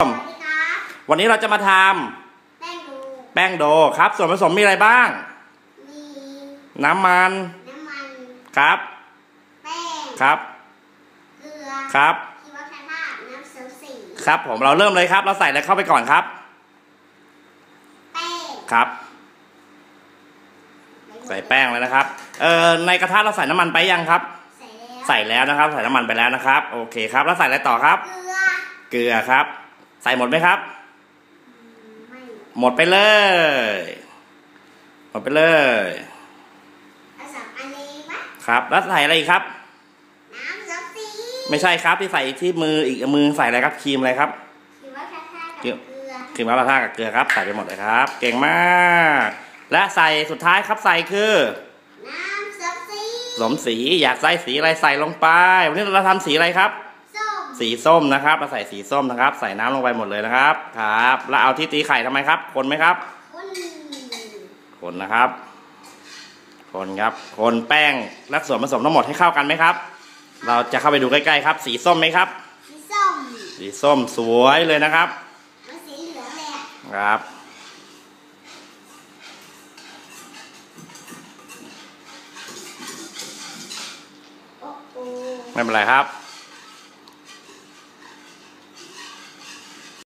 สวัสดีครับวันนี้เราจะมาทแป้งดูำแป้งโดครับ ส่วนผสมมีอะไรบ้าง มีน้ำมัน น้ำมัน ครับ แป้ง ครับ เกลือ ครับชีวภาพน้ำเสริมสีครับผมเราเริ่มเลยครับ เราใส่อะไรเข้าไปก่อนครับ แป้ง ครับ ใส่แป้งเลยนะครับ เอ่อ ในกระทะเราใส่น้ำมันไปยังครับ ใส่แล้ว ใส่แล้วนะครับ ใส่น้ำมันไปแล้วนะครับ โอเคครับ แล้วใส่อะไรต่อครับ เกลือ เกลือครับ ใส่หมดไหมครับไม่หมดไปเลย หมดไปเลยเอาสามอันนี้ปะครับ แล้วใส่อะไรอีกครับน้ำเสริมสีไม่ใช่ครับที่ใส่ที่มืออีกมือใส่อะไรครับครีมอะไรครับชีวภาพกับเกเกลืลืออครีมมะพร้าวกับเกลือครับ ใส่ไปหมดเลยครับ เก่งมาก และใส่สุดท้ายครับใส่คือน้ำเสริมสีสมสี อยากใส่สีอะไรใส่ลงไป วันนี้เราทำสีอะไรครับ สีส้มนะครับเราใส่สีส้มนะครับ ใส่น้ำลงไปหมดเลยนะครับ ครับ แล้วเอาที่ตีไข่ทำไมครับ คนไหมครับข้นคนนะครับ คนครับ คนแป้งและส่วนผสมทั้งหมดให้เข้ากันไหมครับ เราจะเข้าไปดูใกล้ๆครับ สีส้มไหมครับ สีส้ม สีส้มสวยเลยนะครับมันสีเหลืองแหละครับไม่เป็นไรครับ